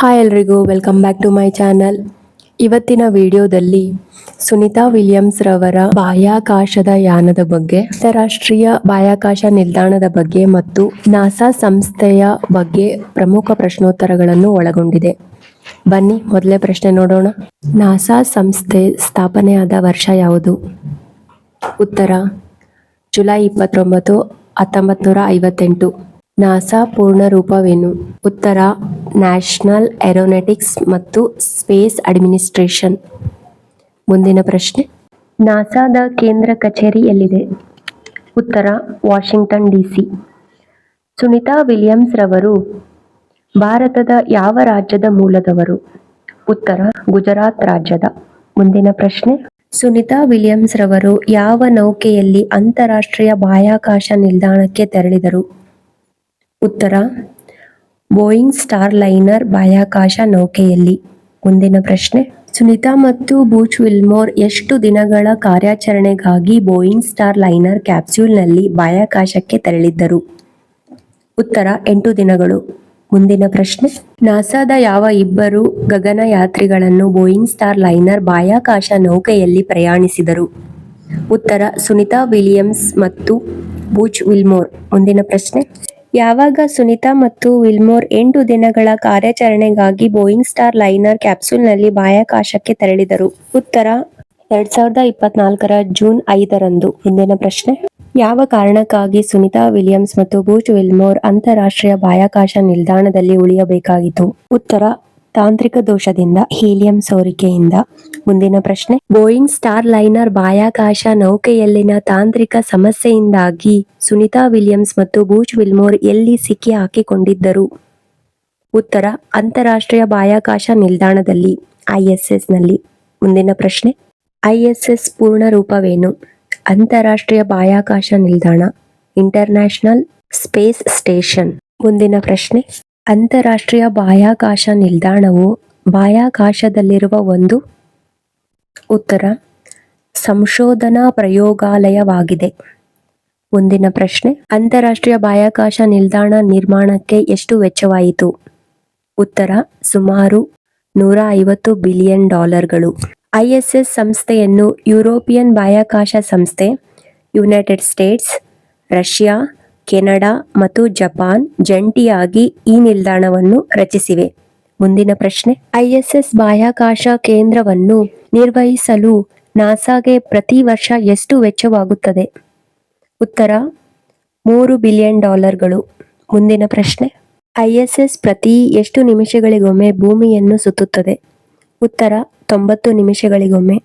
Hi ಎಲ್ರಿಗೂ welcome back to my channel ಇವತ್ತಿನ ವಿಡಿಯೋದಲ್ಲಿ ಸುನಿತಾ ವಿಲಿಯಮ್ಸ್ ರವರ ಬಾಹ್ಯಾಕಾಶದ ಯಾನದ ಬಗ್ಗೆ, ಅಂತಾರಾಷ್ಟ್ರೀಯ ಬಾಹ್ಯಾಕಾಶ ನಿಲ್ದಾಣದ ಬಗ್ಗೆ ಮತ್ತು ನಾಸಾ ಸಂಸ್ಥೆಯ ಬಗ್ಗೆ ಪ್ರಮುಖ ಪ್ರಶ್ನೋತ್ತರಗಳನ್ನು ಒಳಗೊಂಡಿದೆ. ಬನ್ನಿ, ಮೊದಲೇ ಪ್ರಶ್ನೆ ನೋಡೋಣ. ನಾಸಾ ಸಂಸ್ಥೆ ಸ್ಥಾಪನೆಯಾದ ವರ್ಷ ಯಾವುದು? ಉತ್ತರ, ಜುಲೈ ಇಪ್ಪತ್ತೊಂಬತ್ತು ಹತ್ತೊಂಬತ್ತು ನೂರ ಐವತ್ತೆಂಟು. ನಾಸಾ ಪೂರ್ಣ ರೂಪವೇನು? ಉತ್ತರ, ನ್ಯಾಷನಲ್ ಏರೋನಾಟಿಕ್ಸ್ ಮತ್ತು ಸ್ಪೇಸ್ ಅಡ್ಮಿನಿಸ್ಟ್ರೇಷನ್. ಮುಂದಿನ ಪ್ರಶ್ನೆ. ನಾಸಾದ ಕೇಂದ್ರ ಕಚೇರಿ ಎಲ್ಲಿದೆ? ಉತ್ತರ, ವಾಷಿಂಗ್ಟನ್ ಡಿಸಿ. ಸುನಿತಾ ವಿಲಿಯಮ್ಸ್ ರವರು, ಭಾರತದ ಯಾವ ರಾಜ್ಯದ ಮೂಲದವರು? ಉತ್ತರ, ಗುಜರಾತ್ ರಾಜ್ಯದ. ಮುಂದಿನ ಪ್ರಶ್ನೆ. ಸುನಿತಾ ವಿಲಿಯಮ್ಸ್ ರವರು ಯಾವ ನೌಕೆಯಲ್ಲಿ ಅಂತಾರಾಷ್ಟ್ರೀಯ ಬಾಹ್ಯಾಕಾಶ ನಿಲ್ದಾಣಕ್ಕೆ ತೆರಳಿದರು? ಉತ್ತರ. ಬೋಯಿಂಗ್ ಸ್ಟಾರ್ ಲೈನರ್ ಬಾಹ್ಯಾಕಾಶ ನೌಕೆಯಲ್ಲಿ. ಮುಂದಿನ ಪ್ರಶ್ನೆ. ಸುನಿತಾ ಮತ್ತು ಬೂಚ್ ವಿಲ್ಮೋರ್ ಎಷ್ಟು ದಿನಗಳ ಕಾರ್ಯಾಚರಣೆಗಾಗಿ ಬೋಯಿಂಗ್ ಸ್ಟಾರ್ ಲೈನರ್ ಕ್ಯಾಪ್ಸ್ಯೂಲ್ನಲ್ಲಿ ಬಾಹ್ಯಾಕಾಶಕ್ಕೆ ತೆರಳಿದ್ದರು? ಉತ್ತರ, ಎಂಟು ದಿನಗಳು. ಮುಂದಿನ ಪ್ರಶ್ನೆ. ನಾಸಾದ ಯಾವ ಇಬ್ಬರು ಗಗನಯಾತ್ರಿಗಳನ್ನು ಬೋಯಿಂಗ್ ಸ್ಟಾರ್ ಲೈನರ್ ಬಾಹ್ಯಾಕಾಶ ನೌಕೆಯಲ್ಲಿ ಪ್ರಯಾಣಿಸಿದರು? ಉತ್ತರ, ಸುನಿತಾ ವಿಲಿಯಮ್ಸ್ ಮತ್ತು ಬೂಚ್ ವಿಲ್ಮೋರ್. ಮುಂದಿನ ಪ್ರಶ್ನೆ. ಯಾವಾಗ ಸುನಿತಾ ಮತ್ತು ವಿಲ್ಮೋರ್ ಎಂಟು ದಿನಗಳ ಕಾರ್ಯಾಚರಣೆಗಾಗಿ ಬೋಯಿಂಗ್ ಸ್ಟಾರ್ ಲೈನರ್ ಕ್ಯಾಪ್ಸೂಲ್ನಲ್ಲಿ ಬಾಹ್ಯಾಕಾಶಕ್ಕೆ ತೆರಳಿದರು. ಉತ್ತರ, ಎರಡ್ ಸಾವಿರದ ಇಪ್ಪತ್ನಾಲ್ಕರ ಜೂನ್ ಐದರಂದು. ಮುಂದಿನ ಪ್ರಶ್ನೆ, ಯಾವ ಕಾರಣಕ್ಕಾಗಿ ಸುನಿತಾ ವಿಲಿಯಮ್ಸ್ ಮತ್ತು ಬೂಚ್ ವಿಲ್ಮೋರ್ ಅಂತಾರಾಷ್ಟ್ರೀಯ ಬಾಹ್ಯಾಕಾಶ ನಿಲ್ದಾಣದಲ್ಲಿ ಉಳಿಯಬೇಕಾಗಿತ್ತು? ಉತ್ತರ ತಾಂತ್ರಿಕ ದೋಷದಿಂದ, ಹೀಲಿಯಂ ಸೋರಿಕೆಯಿಂದ. ಮುಂದಿನ ಪ್ರಶ್ನೆ. ಬೋಯಿಂಗ್ ಸ್ಟಾರ್ ಲೈನರ್ ಬಾಹ್ಯಾಕಾಶ ನೌಕೆಯಲ್ಲಿನ ತಾಂತ್ರಿಕ ಸಮಸ್ಯೆಯಿಂದಾಗಿ ಸುನಿತಾ ವಿಲಿಯಮ್ಸ್ ಮತ್ತು ಬೂಚ್ ವಿಲ್ಮೋರ್ ಎಲ್ಲಿ ಸಿಕ್ಕಿ ಹಾಕಿಕೊಂಡಿದ್ದರು? ಉತ್ತರ. ಅಂತಾರಾಷ್ಟ್ರೀಯ ಬಾಹ್ಯಾಕಾಶ ನಿಲ್ದಾಣದಲ್ಲಿ ಐಎಸ್ಎಸ್ನಲ್ಲಿ. ಮುಂದಿನ ಪ್ರಶ್ನೆ. ಐಎಸ್ಎಸ್ ಪೂರ್ಣ ರೂಪವೇನು? ಅಂತಾರಾಷ್ಟ್ರೀಯ ಬಾಹ್ಯಾಕಾಶ ನಿಲ್ದಾಣ, ಇಂಟರ್ನ್ಯಾಷನಲ್ ಸ್ಪೇಸ್ ಸ್ಟೇಷನ್. ಮುಂದಿನ ಪ್ರಶ್ನೆ. ಅಂತಾರಾಷ್ಟ್ರೀಯ ಬಾಹ್ಯಾಕಾಶ ನಿಲ್ದಾಣವು ಬಾಹ್ಯಾಕಾಶದಲ್ಲಿರುವ ಒಂದು ಉತ್ತರ ಸಂಶೋಧನಾ ಪ್ರಯೋಗಾಲಯವಾಗಿದೆ. ಮುಂದಿನ ಪ್ರಶ್ನೆ, ಅಂತಾರಾಷ್ಟ್ರೀಯ ಬಾಹ್ಯಾಕಾಶ ನಿಲ್ದಾಣ ನಿರ್ಮಾಣಕ್ಕೆ ಎಷ್ಟು ವೆಚ್ಚವಾಯಿತು? ಉತ್ತರ, ಸುಮಾರು ನೂರ ಐವತ್ತು ಬಿಲಿಯನ್ ಡಾಲರ್ಗಳು. ಐಎಸ್ಎಸ್ ಸಂಸ್ಥೆಯನ್ನು ಯುರೋಪಿಯನ್ ಬಾಹ್ಯಾಕಾಶ ಸಂಸ್ಥೆ, ಯುನೈಟೆಡ್ ಸ್ಟೇಟ್ಸ್, ರಷ್ಯಾ ಕೆನಡಾ ಮತ್ತು ಜಪಾನ್ ಜಂಟಿಯಾಗಿ ಈ ನಿಲ್ದಾಣವನ್ನು ರಚಿಸಿವೆ. ಮುಂದಿನ ಪ್ರಶ್ನೆ, ಐಎಸ್ಎಸ್ ಬಾಹ್ಯಾಕಾಶ ಕೇಂದ್ರವನ್ನು ನಿರ್ವಹಿಸಲು ನಾಸಾಗೆ ಪ್ರತಿ ವರ್ಷ ಎಷ್ಟು ವೆಚ್ಚವಾಗುತ್ತದೆ? ಉತ್ತರ, ಮೂರು ಬಿಲಿಯನ್ ಡಾಲರ್ಗಳು. ಮುಂದಿನ ಪ್ರಶ್ನೆ, ಐಎಸ್ಎಸ್ ಪ್ರತಿ ಎಷ್ಟು ನಿಮಿಷಗಳಿಗೊಮ್ಮೆ ಭೂಮಿಯನ್ನು ಸುತ್ತುತ್ತದೆ? ಉತ್ತರ, ತೊಂಬತ್ತು ನಿಮಿಷಗಳಿಗೊಮ್ಮೆ.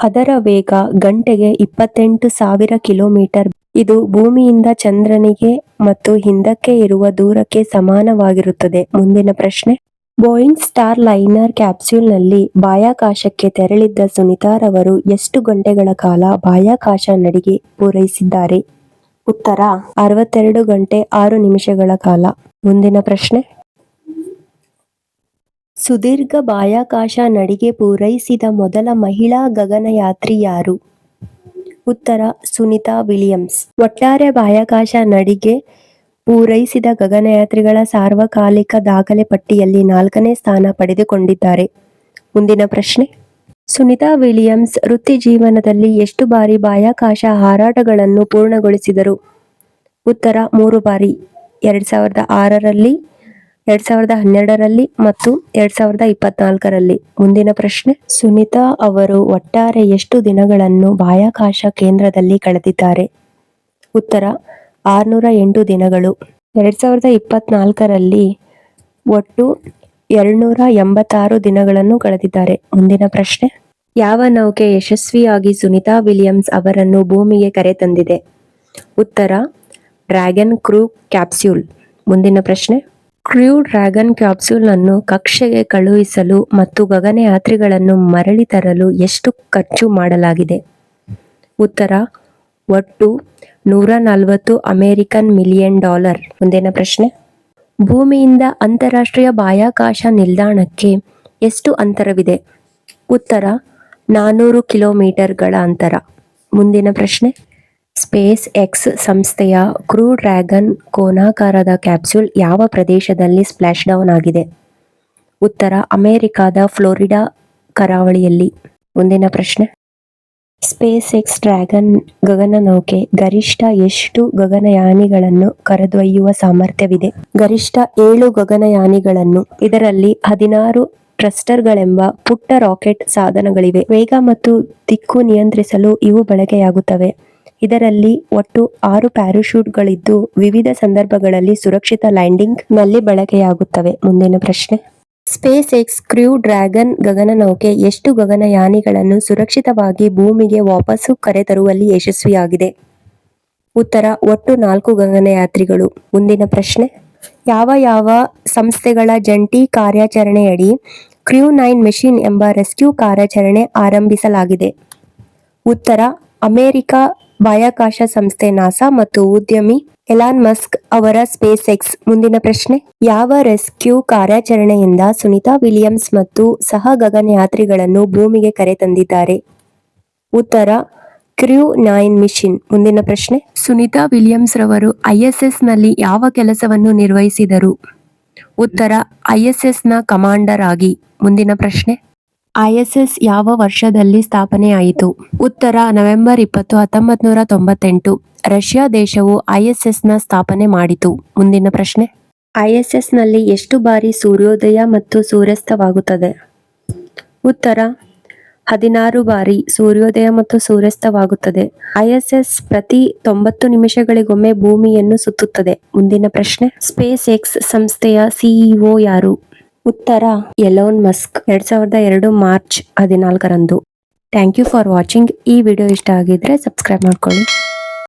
ಅದರ ವೇಗ ಗಂಟೆಗೆ ಇಪ್ಪತ್ತೆಂಟು ಸಾವಿರ ಕಿಲೋಮೀಟರ್ ಇದು ಭೂಮಿಯಿಂದ ಚಂದ್ರನಿಗೆ ಮತ್ತು ಹಿಂದಕ್ಕೆ ಇರುವ ದೂರಕ್ಕೆ ಸಮಾನವಾಗಿರುತ್ತದೆ. ಮುಂದಿನ ಪ್ರಶ್ನೆ. ಬೋಯಿಂಗ್ ಸ್ಟಾರ್ ಲೈನರ್ ಕ್ಯಾಪ್ಸ್ಯೂಲ್ನಲ್ಲಿ ಬಾಹ್ಯಾಕಾಶಕ್ಕೆ ತೆರಳಿದ್ದ ಸುನಿತಾರವರು ಎಷ್ಟು ಗಂಟೆಗಳ ಕಾಲ ಬಾಹ್ಯಾಕಾಶ ನಡಿಗೆ ಪೂರೈಸಿದ್ದಾರೆ? ಉತ್ತರ, ಅರವತ್ತೆರಡು ಗಂಟೆ ಆರು ನಿಮಿಷಗಳ ಕಾಲ. ಮುಂದಿನ ಪ್ರಶ್ನೆ. ಸುದೀರ್ಘ ಬಾಹ್ಯಾಕಾಶ ನಡಿಗೆ ಪೂರೈಸಿದ ಮೊದಲ ಮಹಿಳಾ ಗಗನಯಾತ್ರಿ ಯಾರು? ಉತ್ತರ ಸುನಿತಾ ವಿಲಿಯಮ್ಸ್. ಒಟ್ಟಾರೆ ಬಾಹ್ಯಾಕಾಶ ನಡಿಗೆ ಪೂರೈಸಿದ ಗಗನಯಾತ್ರಿಗಳ ಸಾರ್ವಕಾಲಿಕ ದಾಖಲೆ ಪಟ್ಟಿಯಲ್ಲಿ ನಾಲ್ಕನೇ ಸ್ಥಾನ ಪಡೆದುಕೊಂಡಿದ್ದಾರೆ. ಮುಂದಿನ ಪ್ರಶ್ನೆ. ಸುನಿತಾ ವಿಲಿಯಮ್ಸ್ ವೃತ್ತಿ ಜೀವನದಲ್ಲಿ ಎಷ್ಟು ಬಾರಿ ಬಾಹ್ಯಾಕಾಶ ಹಾರಾಟಗಳನ್ನು ಪೂರ್ಣಗೊಳಿಸಿದರು? ಉತ್ತರ, ಮೂರು ಬಾರಿ. ಎರಡ್ ಸಾವಿರದ ಆರರಲ್ಲಿ ಎರಡ್ ಸಾವಿರದ ಹನ್ನೆರಡರಲ್ಲಿ ಮತ್ತು ಎರಡ್ ಸಾವಿರದ ಇಪ್ಪತ್ನಾಲ್ಕರಲ್ಲಿ. ಮುಂದಿನ ಪ್ರಶ್ನೆ, ಸುನಿತಾ ಅವರು ಒಟ್ಟಾರೆ ಎಷ್ಟು ದಿನಗಳನ್ನು ಬಾಹ್ಯಾಕಾಶ ಕೇಂದ್ರದಲ್ಲಿ ಕಳೆದಿದ್ದಾರೆ? ಉತ್ತರ, ಆರ್ನೂರ ಎಂಟು ದಿನಗಳು. ಎರಡ್ ಸಾವಿರದ ಇಪ್ಪತ್ನಾಲ್ಕರಲ್ಲಿ ಒಟ್ಟು ಎರಡ್ನೂರ ಎಂಬತ್ತಾರು ದಿನಗಳನ್ನು ಕಳೆದಿದ್ದಾರೆ. ಮುಂದಿನ ಪ್ರಶ್ನೆ, ಯಾವ ನೌಕೆ ಯಶಸ್ವಿಯಾಗಿ ಸುನಿತಾ ವಿಲಿಯಮ್ಸ್ ಅವರನ್ನು ಭೂಮಿಗೆ ಕರೆತಂದಿದೆ ಉತ್ತರ, ಡ್ರ್ಯಾಗನ್ ಕ್ರೂ ಕ್ಯಾಪ್ಸ್ಯೂಲ್. ಮುಂದಿನ ಪ್ರಶ್ನೆ ಕ್ರ್ಯೂ ಡ್ರ್ಯಾಗನ್ ಕ್ಯಾಪ್ಸೂಲ್ ಅನ್ನು ಕಕ್ಷೆಗೆ ಕಳುಹಿಸಲು ಮತ್ತು ಗಗನಯಾತ್ರಿಗಳನ್ನು ಮರಳಿ ತರಲು ಎಷ್ಟು ಖರ್ಚು ಮಾಡಲಾಗಿದೆ? ಉತ್ತರ, ಒಟ್ಟು ನೂರ ನಲವತ್ತು ಅಮೆರಿಕನ್ ಮಿಲಿಯನ್ ಡಾಲರ್. ಮುಂದಿನ ಪ್ರಶ್ನೆ. ಭೂಮಿಯಿಂದ ಅಂತಾರಾಷ್ಟ್ರೀಯ ಬಾಹ್ಯಾಕಾಶ ನಿಲ್ದಾಣಕ್ಕೆ ಎಷ್ಟು ಅಂತರವಿದೆ? ಉತ್ತರ ನಾನ್ನೂರು ಕಿಲೋಮೀಟರ್ಗಳ ಅಂತರ. ಮುಂದಿನ ಪ್ರಶ್ನೆ. ಸ್ಪೇಸ್ ಎಕ್ಸ್ ಸಂಸ್ಥೆಯ ಕ್ರೂ ಡ್ರ್ಯಾಗನ್ ಕೋನಾಕಾರದ ಕ್ಯಾಪ್ಸ್ಯೂಲ್ ಯಾವ ಪ್ರದೇಶದಲ್ಲಿ ಸ್ಪ್ಲಾಶ್ ಡೌನ್ ಆಗಿದೆ? ಉತ್ತರ ಅಮೆರಿಕಾದ ಫ್ಲೋರಿಡಾ ಕರಾವಳಿಯಲ್ಲಿ. ಮುಂದಿನ ಪ್ರಶ್ನೆ. ಸ್ಪೇಸ್ ಎಕ್ಸ್ ಡ್ರ್ಯಾಗನ್ ಗಗನನೌಕೆ ಗರಿಷ್ಠ ಎಷ್ಟು ಗಗನಯಾನಿಗಳನ್ನು ಕರೆದೊಯ್ಯುವ ಸಾಮರ್ಥ್ಯವಿದೆ? ಗರಿಷ್ಠ ಏಳು ಗಗನಯಾನಿಗಳನ್ನು, ಇದರಲ್ಲಿ ಹದಿನಾರು ಟ್ರಸ್ಟರ್ಗಳೆಂಬ ಪುಟ್ಟ ರಾಕೆಟ್ ಸಾಧನಗಳಿವೆ. ವೇಗ ಮತ್ತು ದಿಕ್ಕು ನಿಯಂತ್ರಿಸಲು ಇವು ಬಳಕೆಯಾಗುತ್ತವೆ. ಇದರಲ್ಲಿ ಒಟ್ಟು ಆರು ಪ್ಯಾರಾಶೂಟ್ಗಳಿದ್ದು ವಿವಿಧ ಸಂದರ್ಭಗಳಲ್ಲಿ ಸುರಕ್ಷಿತ ಲ್ಯಾಂಡಿಂಗ್ನಲ್ಲಿ ಬಳಕೆಯಾಗುತ್ತವೆ. ಮುಂದಿನ ಪ್ರಶ್ನೆ. ಸ್ಪೇಸ್ ಎಕ್ಸ್ ಕ್ರ್ಯೂ ಡ್ರ್ಯಾಗನ್ ಗಗನನೌಕೆ ಎಷ್ಟು ಗಗನಯಾನಿಗಳನ್ನು ಸುರಕ್ಷಿತವಾಗಿ ಭೂಮಿಗೆ ವಾಪಸ್ಸು ಕರೆತರುವಲ್ಲಿ ಯಶಸ್ವಿಯಾಗಿದೆ? ಉತ್ತರ, ಒಟ್ಟು ನಾಲ್ಕು ಗಗನಯಾತ್ರಿಗಳು. ಮುಂದಿನ ಪ್ರಶ್ನೆ. ಯಾವ ಯಾವ ಸಂಸ್ಥೆಗಳ ಜಂಟಿ ಕಾರ್ಯಾಚರಣೆಯಡಿ ಕ್ರ್ಯೂ ನೈನ್ ಮೆಷಿನ್ ಎಂಬ ರೆಸ್ಕ್ಯೂ ಕಾರ್ಯಾಚರಣೆ ಆರಂಭಿಸಲಾಗಿದೆ? ಉತ್ತರ, ಅಮೆರಿಕ ಬಾಹ್ಯಾಕಾಶ ಸಂಸ್ಥೆ ನಾಸಾ ಮತ್ತು ಉದ್ಯಮಿ ಎಲಾನ್ ಮಸ್ಕ್ ಅವರ ಸ್ಪೇಸ್ ಎಕ್ಸ್ ಮುಂದಿನ ಪ್ರಶ್ನೆ. ಯಾವ ರೆಸ್ಕ್ಯೂ ಕಾರ್ಯಾಚರಣೆಯಿಂದ ಸುನಿತಾ ವಿಲಿಯಮ್ಸ್ ಮತ್ತು ಸಹ ಗಗನಯಾತ್ರಿಗಳನ್ನು ಭೂಮಿಗೆ ಕರೆತಂದಿದ್ದಾರೆ ಉತ್ತರ ಕ್ರ್ಯೂ ನೈನ್ ಮಿಷಿನ್ ಮುಂದಿನ ಪ್ರಶ್ನೆ. ಸುನಿತಾ ವಿಲಿಯಮ್ಸ್ ರವರು ಐಎಸ್ಎಸ್ನಲ್ಲಿ ಯಾವ ಕೆಲಸವನ್ನು ನಿರ್ವಹಿಸಿದರು? ಉತ್ತರ ಐಎಸ್ಎಸ್ನ ಕಮಾಂಡರ್ ಆಗಿ ಮುಂದಿನ ಪ್ರಶ್ನೆ. ಐಎಸ್ಎಸ್ ಯಾವ ವರ್ಷದಲ್ಲಿ ಸ್ಥಾಪನೆಯಾಯಿತು? ಉತ್ತರ, ನವೆಂಬರ್ ಇಪ್ಪತ್ತು ಹತ್ತೊಂಬತ್ತು ನೂರ ತೊಂಬತ್ತೆಂಟು. ರಷ್ಯಾ ದೇಶವು ಐಎಸ್ಎಸ್ನ ಸ್ಥಾಪನೆ ಮಾಡಿತು. ಮುಂದಿನ ಪ್ರಶ್ನೆ. ಐಎಸ್ಎಸ್ನಲ್ಲಿ ಎಷ್ಟು ಬಾರಿ ಸೂರ್ಯೋದಯ ಮತ್ತು ಸೂರ್ಯಾಸ್ತವಾಗುತ್ತದೆ? ಉತ್ತರ, ಹದಿನಾರು ಬಾರಿ ಸೂರ್ಯೋದಯ ಮತ್ತು ಸೂರ್ಯಾಸ್ತವಾಗುತ್ತದೆ. ಐಎಸ್ಎಸ್ ಪ್ರತಿ ತೊಂಬತ್ತು ನಿಮಿಷಗಳಿಗೊಮ್ಮೆ ಭೂಮಿಯನ್ನು ಸುತ್ತುತ್ತದೆ. ಮುಂದಿನ ಪ್ರಶ್ನೆ. ಸ್ಪೇಸ್ ಎಕ್ಸ್ ಸಂಸ್ಥೆಯ ಸಿಇಒ ಯಾರು? ಉತ್ತರ ಎಲೋನ್ ಮಸ್ಕ್ ಎರಡ್ ಸಾವಿರದ ಎರಡು ಮಾರ್ಚ್ ಹದಿನಾಲ್ಕರಂದು. ಥ್ಯಾಂಕ್ ಯು ಫಾರ್ ವಾಚಿಂಗ್ ಈ ವಿಡಿಯೋ ಇಷ್ಟ ಆಗಿದ್ರೆ ಸಬ್ಸ್ಕ್ರೈಬ್ ಮಾಡ್ಕೊಳ್ಳಿ.